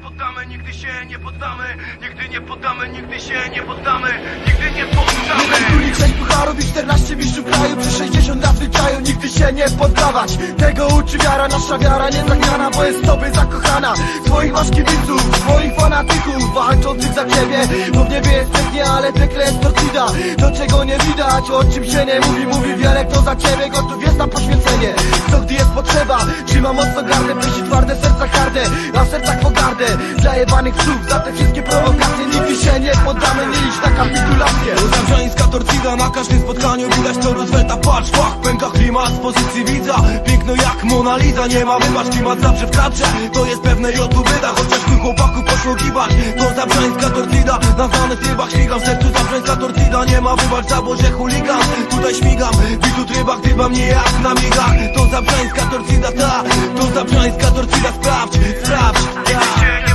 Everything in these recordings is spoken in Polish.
poddamy, nigdy się nie poddamy Nigdy nie poddamy, nigdy się nie poddamy Nigdy nie poddamy. Królik 6 pucharów i 14 mistrzów kraju Przy 60 lat zwyczaju nigdy się nie poddawać. Tego uczy wiara, nasza wiara nie zagrana Bo jest tobie zakochana. Swoich masz kibiców, swoich fanatyków Walczących za ciebie. Bo w niebie jest pięknie, ale piekle jest torcida To czego nie widać, o czym się nie mówi Mówi wiele kto za ciebie, gotów jest na poświęcenie. Co gdy jest potrzeba, trzyma mocno gardę Myśli twarde, serca harde, a w sercach pogardę Dla jebanych psów, za te wszystkie prowokacje. Nigdy się nie poddamy, nie iść na kapitulację. Zamrzańska torcida na każdym spotkaniu Widać to Roosevelta, patrz, fach, pęka klimat. Z pozycji widza Piękno jak Mona Lisa, nie ma wybacz, klimat zawsze w kadrze To jest pewne i tu wyda, chociaż tu chłopaku poszło gibać To Zabrzańska torcida, na znanych trybach śmigam W sercu Zabrzańska torcida, nie ma wybacz, zaboże chuligan. Tutaj śmigam, witu trybach dybam nie jak na migach To Zabrzańska torcida, ta, to Zabrzańska torcida, sprawdź, sprawdź, Nigdy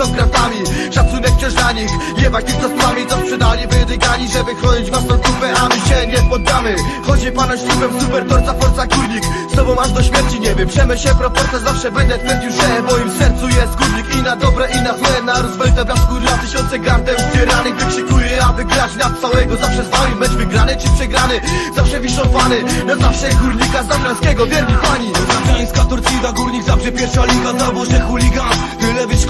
oddzieleni są kratami Szacunek wciąż dla nich. Jebać tych nami, co sprzedali wydygani Żeby chronić własną kupę, a my się nie poddamy. Chodzi pana ślubem, super torca, forca górnik. Z tobą aż do śmierci nie wiem. Przemy się proporcje, zawsze będę twierdził, że W moim sercu jest górnik. I na dobre i na złe. Na Roosevelta blasku dla tysiące gardeł Zbieranych wykrzykuje, aby grać na całego. Zawsze z wami mecz wygrany czy przegrany. Zawsze wiszą fany, na zawsze górnika Zamrańskiego, wierni pani. Zabrzańska torcida, górnik zawsze pierwsza liga. Zawoże chuligan,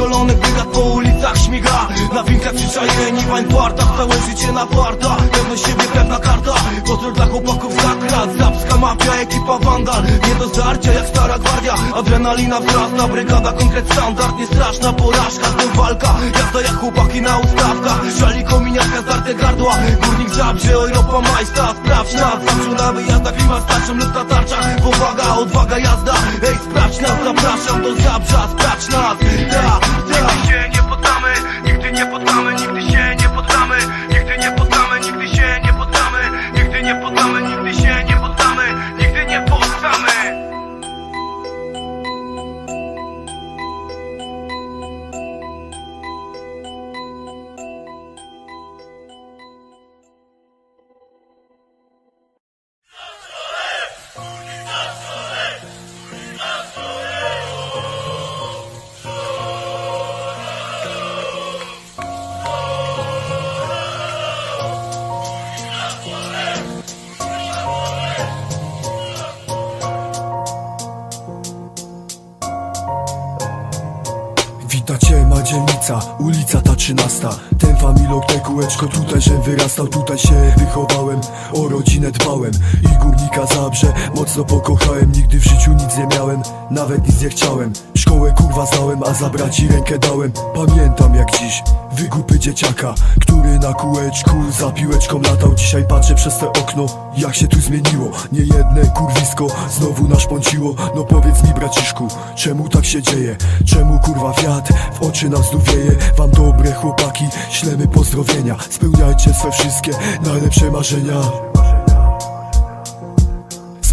tyle wyszkolonych brygad po ulicach śmiga. Na winkach przyczajeni, wań partach Całe życie na parta, pewność siebie pewna karta. Pozdro dla chłopaków za krat Zapska mafia, ekipa wandal. Nie do zdarcia jak stara gwardia. Adrenalina wzrasta, brygada konkret standard. Nie straszna porażka, to walka. Jazda jak chłopaki na ustawkach. Szali kominiarka, zdarte gardła. Górnik zabrze, oj ropa majsta Sprawdź nas, zawsze na wyjazdach. Klimat starczą lub na tarczach. Powaga, odwaga, jazda. Ej, sprawdź nas, zapraszam do Zabrza. Sprawdź nas, Witacie ma dzielnica, ulica ta trzynasta. Ten familok, te kółeczko, tutaj że wyrastał Tutaj się wychowałem, o rodzinę dbałem I górnika zabrze, mocno pokochałem Nigdy w życiu nic nie miałem, nawet nic nie chciałem. Szkołę kurwa znałem, a za braci rękę dałem. Pamiętam jak dziś, wygupy dzieciaka Który na kółeczku za piłeczką latał. Dzisiaj patrzę przez te okno, jak się tu zmieniło. Nie jedne kurwisko znowu naszpąciło No powiedz mi braciszku, czemu tak się dzieje? Czemu kurwa wiatr w oczy nam znów wieje? Wam dobre chłopaki, ślemy pozdrowienia. Spełniajcie swe wszystkie najlepsze marzenia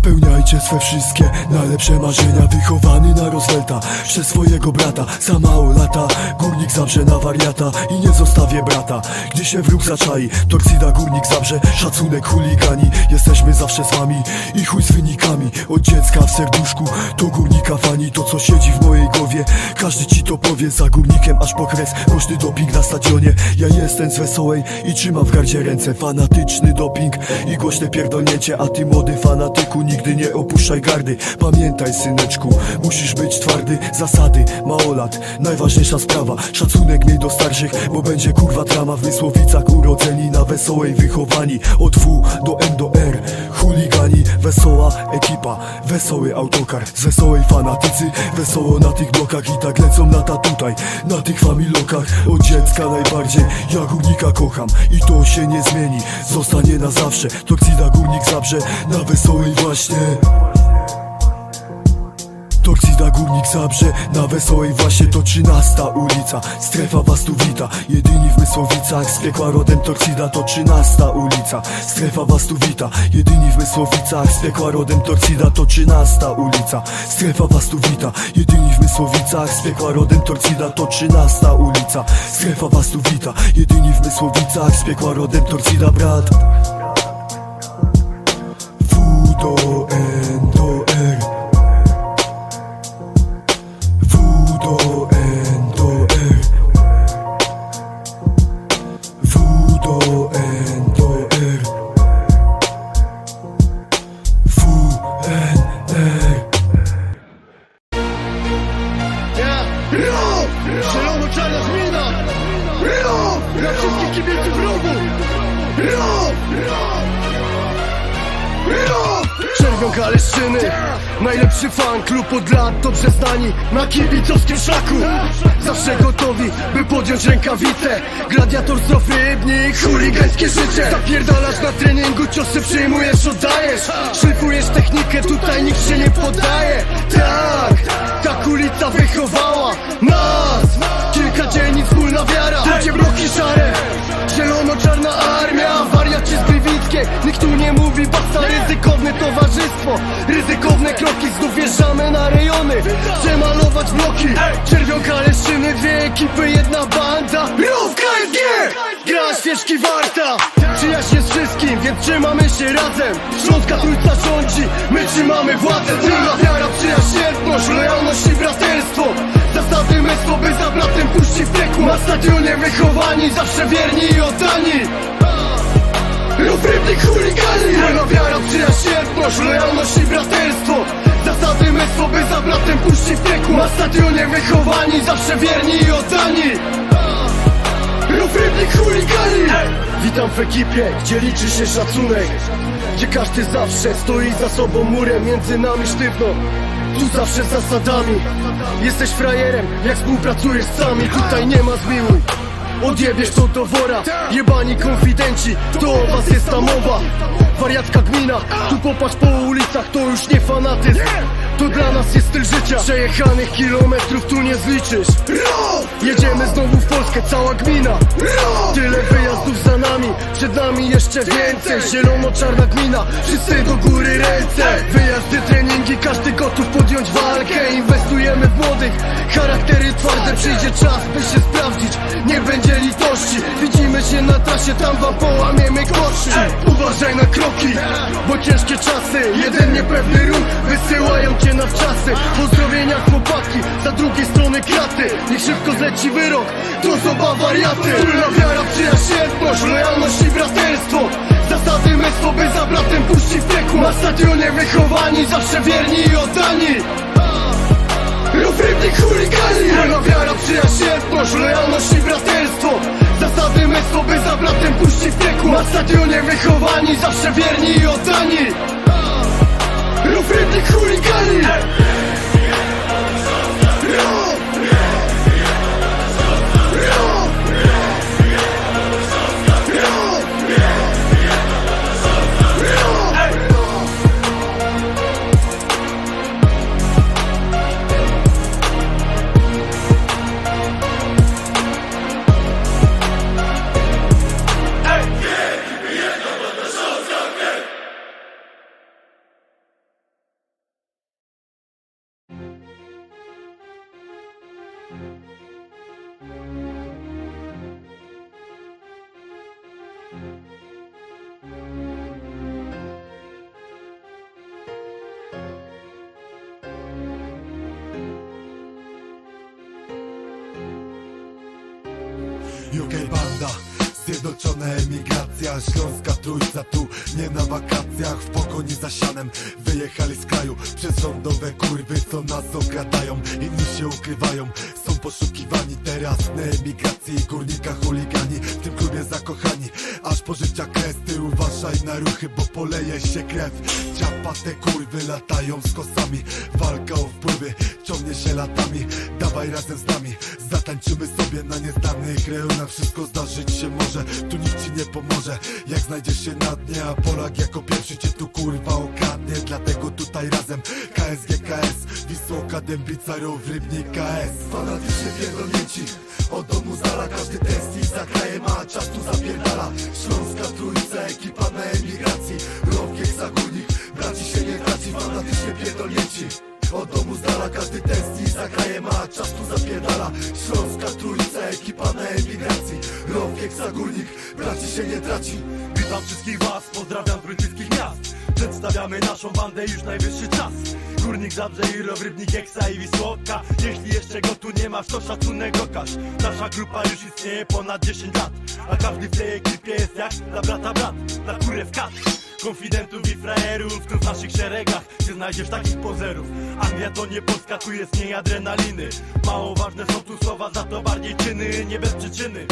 Spełniajcie swe wszystkie najlepsze marzenia Wychowany na Roosevelta przez swojego brata. Za mało lata, górnik zabrze na wariata I nie zostawię brata, gdy się wróg zaczai Torcida górnik zabrze, szacunek chuligani. Jesteśmy zawsze z wami i chuj z wynikami. Od dziecka w serduszku, to górnika fani. To co siedzi w mojej głowie, każdy ci to powie. Za górnikiem aż po kres, głośny doping na stadionie. Ja jestem z wesołej i trzymam w gardzie ręce. Fanatyczny doping i głośne pierdolnięcie A ty młody fanatyku, nigdy nie opuszczaj gardy. Pamiętaj syneczku, musisz być twardy. Zasady, małolat, najważniejsza sprawa. Szacunek miej do starszych, bo będzie kurwa drama. W Wysłowicach urodzeni na wesołej wychowani. Od W do M do R, chuligani. Wesoła ekipa, wesoły autokar. Z wesołej fanatycy, wesoło na tych blokach. I tak lecą lata tutaj, na tych familokach. Od dziecka najbardziej, ja górnika kocham. I to się nie zmieni, zostanie na zawsze. Torcida górnik zabrze, na wesołej właśnie Toksida Górnik Zabrze Na Wesołej właśnie to trzynasta ulica. Strefa was tu wita Jedyni w Mysłowicach. Z piekła rodem Toksida to trzynasta ulica. Strefa was tu wita Jedyni w Mysłowicach. Z piekła rodem Toksida to trzynasta ulica. Strefa was tu wita Jedyni w Mysłowicach. Z piekła rodem Toksida to trzynasta ulica. Strefa was tu wita Jedyni w Mysłowicach. Z piekła rodem Toksida brat Galeszczyny Najlepszy fan klub od lat Dobrze znani na kibicowskim szlaku Zawsze gotowi, by podjąć rękawice Gladiator zdrowy rybnik Chuligańskie życie. Zapierdalasz na treningu Ciosy przyjmujesz, oddajesz. Szlifujesz technikę, tutaj nikt się nie poddaje. Tak, tak ulica wychowała nas. Kilka dzielnic, wspólna wiara. Ludzie bloki szare Gliwickiej Nikt tu nie mówi basta Ryzykowne towarzystwo. Ryzykowne kroki Znów wjeżdżamy na rejony. Przemalować bloki. Czerwionka, Leszczyny Dwie ekipy, jedna banda. Rów KSG Gra świeczki warta. Przyjaźń z wszystkim, więc trzymamy się razem. Śląska trójca rządzi My trzymamy władzę. Tylna wiara, przyjaźń, Lojalność i braterstwo. Zasady męstwo, by za bratem puści w piekło. Na stadionie wychowani Zawsze wierni i oddani Rów rybnik chuligani Wolna wiara, przyjaźń, jedność Lojalność i braterstwo. Zasady męstwo, by za bratem puści w piekło. Na stadionie wychowani Zawsze wierni i oddani. Rów rybnik chuligani Witam w ekipie, gdzie liczy się szacunek. Gdzie każdy zawsze stoi za sobą murem Między nami sztywno. Tu zawsze z zasadami. Jesteś frajerem, jak współpracujesz sami Tutaj nie ma zmiłuj Odjebiesz to do wora. Jebani konfidenci, to o was jest ta mowa. Wariatka gmina, tu popatrz po ulicach To już nie fanatyzm. To dla nas jest styl życia. Przejechanych kilometrów tu nie zliczysz. Jedziemy znowu w Polskę, cała gmina. Tyle wyjazdów za nami Przed nami jeszcze więcej. Zielono-czarna gmina Wszyscy do góry ręce. Wyjazdy, treningi, każdy gotów podjąć walkę Inwestujemy w młodych. Charaktery twarde, przyjdzie czas by się sprawdzić. Nie będzie litości. Widzimy się na trasie, tam wam połamiemy kości. Uważaj na kroki, bo ciężkie czasy. Jeden niepewny ruch wysyłają cię na wczasy. Pozdrowienia chłopaki, za drugiej strony kraty. Niech szybko zleci wyrok, to zoba wariaty. Wspólna wiara, przyjaźń, jedność, lojalność i braterstwo Zasady męstwo, by za bratem puści w piekło. Na stadionie wychowani, zawsze wierni i oddani. Rów rybnik chuligani Wolna wiara, przyjaźń, jedność, lojalność i braterstwo. Zasady męstwo, by za bratem puści w piekło. Na stadionie wychowani, zawsze wierni i oddani UK banda Zjednoczona emigracja Śląska trójca tu nie na wakacjach W pogonie za sianem Wyjechali z kraju Przez rządowe kurwy co nas okradają. Inni się ukrywają Są poszukiwani. Teraz na emigracji Górnika chuligani W tym klubie zakochani. Aż po życia kres Ty uważaj na ruchy Bo poleje się krew. Ciapa te kurwy latają z kosami. Walka o wpływy Ciągnie się latami. Dawaj razem z nami Zatańczymy sobie na nieznanych rejonach Wszystko zdarzyć się może. Tu nikt ci nie pomoże Jak znajdziesz się na dnie A Polak jako pierwszy cię tu kurwa okradnie. Dlatego tutaj razem KSG KS Wisła Słoka, Dębica, Rów, Rybnik, KS Fanatycznie pierdolnięci Od domu z dala każdy test i za krajem A czas tu zapierdala. Śląska trójca, ekipa na emigracji Rowkiek, Zagórnik, braci się nie traci Fanatycznie pierdolnięci od domu z dala każdy test i za krajem A czas tu zapierdala. Śląska trójca, ekipa na emigracji. Rowkiek, Zagórnik, braci się nie traci. Witam wszystkich was, pozdrawiam z brytyjskich miast. Przedstawiamy naszą bandę, już najwyższy czas. Górnik Zabrze i Row, Rybnik, Eksa i Wisłoka. Jeśli jeszcze go tu nie masz, to szacunek okaż. Nasza grupa już istnieje ponad 10 lat. A każdy w tej ekipie jest jak dla brata brat. Na kurę w kat Konfidentów i frajerów, tu w naszych szeregach Ty znajdziesz takich pozerów. Anglia to nie Polska, tu jest mniej adrenaliny. Mało ważne są tu słowa, za to bardziej czyny Nie bez przyczyny.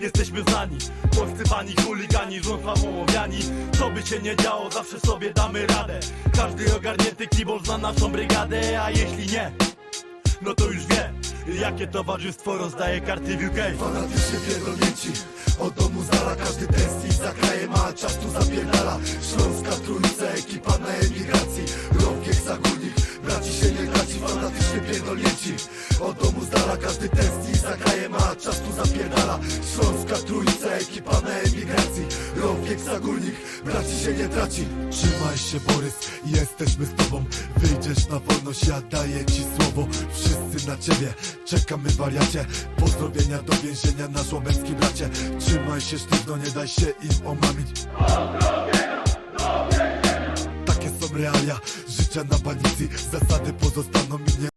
Jesteśmy znani, polscy fani, chuligani, złą sławą owiani. Co by się nie działo, zawsze sobie damy radę. Każdy ogarnięty kibol zna naszą brygadę A jeśli nie, no to już wie Jakie towarzystwo rozdaje karty w UK Fanatycznie pierdolnięci Od domu z dala każdy test i za krajem A czas tu zapierdala. Śląska trójca, ekipa na emigracji. Rowkiek, Zagórnik, braci się nie traci Fanatycznie pierdolnięci Od domu z dala każdy test i za krajem A czas tu zapierdala. Śląska trójca, ekipa na emigracji. Rowkiek, Zagórnik, braci się nie traci. Trzymaj się Borys, jesteśmy z tobą. Wyjdziesz na wolność, ja daję ci słowo. Wszyscy na ciebie, czekamy wariacie. Pozdrowienia do więzienia na żłobeckim bracie. Trzymaj się sztywno, nie daj się im omamić realia, życia na banicy Zasady pozostaną mi nie